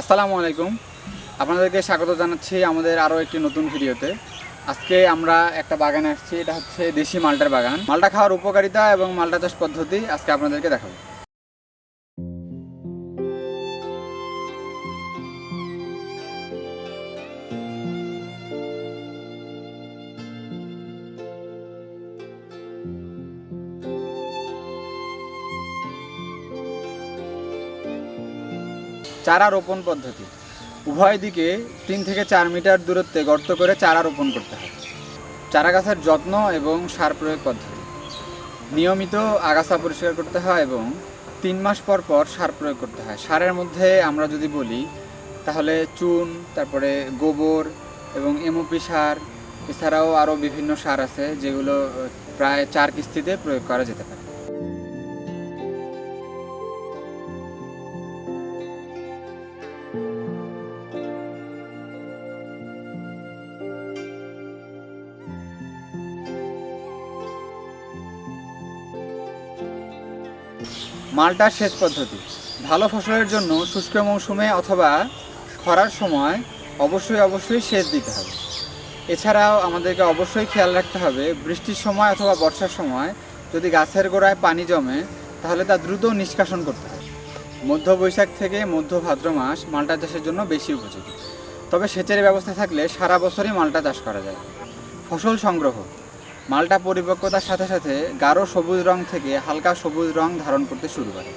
আসসালামু আলাইকুম। আপনাদেরকে স্বাগত জানাচ্ছি আমাদের আরও একটি নতুন ভিডিওতে। আজকে আমরা একটা বাগানে আসছি, এটা হচ্ছে দেশি মালটার বাগান। মালটা খাওয়ার উপকারিতা এবং মালটা চাষ পদ্ধতি আজকে আপনাদেরকে দেখাবো। চারা রোপণ পদ্ধতি। উভয় দিকে তিন থেকে চার মিটার দূরত্বে গর্ত করে চারা রোপণ করতে হয়। চারা গাছের যত্ন এবং সার প্রয়োগ পদ্ধতি। নিয়মিত আগাছা পরিষ্কার করতে হয় এবং তিন মাস পর পর সার প্রয়োগ করতে হয়। সারের মধ্যে আমরা যদি বলি, তাহলে চুন, তারপরে গোবর এবং এমওপি সার, এছাড়াও আরও বিভিন্ন সার আছে যেগুলো প্রায় চার কিস্তিতে প্রয়োগ করা যেতে পারে। মালটার সেচ পদ্ধতি। ভালো ফসলের জন্য শুষ্ক মৌসুমে অথবা খরার সময় অবশ্যই অবশ্যই সেচ দিতে হবে। এছাড়াও আমাদেরকে অবশ্যই খেয়াল রাখতে হবে, বৃষ্টির সময় অথবা বর্ষার সময় যদি গাছের গোড়ায় পানি জমে, তাহলে তা দ্রুত নিষ্কাশন করতে হবে। মধ্য বৈশাখ থেকে মধ্য ভাদ্র মাস মালটা চাষের জন্য বেশি উপযোগী। তবে সেচের ব্যবস্থা থাকলে সারা বছরই মালটা চাষ করা যায়। ফসল সংগ্রহ। মালটা পরিপক্কতার সাথে সাথে গাঢ় সবুজ রং থেকে হালকা সবুজ রং ধারণ করতে শুরু করে।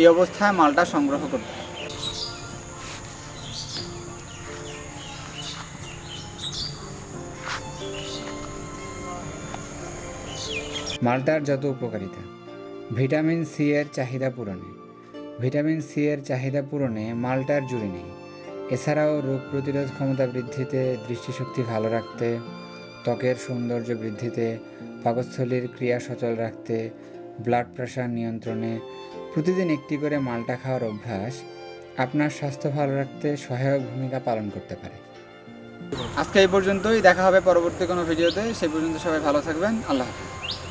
এই অবস্থায় মালটা সংগ্রহ করতে হয়। মালটার যত উপকারিতা। ভিটামিন সি এর চাহিদা পূরণে। ভিটামিন সি এর চাহিদা পূরণে মালটার জুড়ি নেই। এছাড়াও রোগ প্রতিরোধ ক্ষমতা বৃদ্ধিতে দৃষ্টিশক্তি ভালো রাখতে ত্বকের সৌন্দর্য বৃদ্ধিতে, পাকস্থলীর ক্রিয়া সচল রাখতে ব্লাড প্রেশার নিয়ন্ত্রণে প্রতিদিন একটি করে মালটা খাওয়ার অভ্যাস আপনার স্বাস্থ্য ভালো রাখতে সহায়ক ভূমিকা পালন করতে পারে। আজকে এই পর্যন্তই, দেখা হবে পরবর্তী কোনো ভিডিওতে। সেই পর্যন্ত সবাই ভালো থাকবেন। আল্লাহ হাফিজ।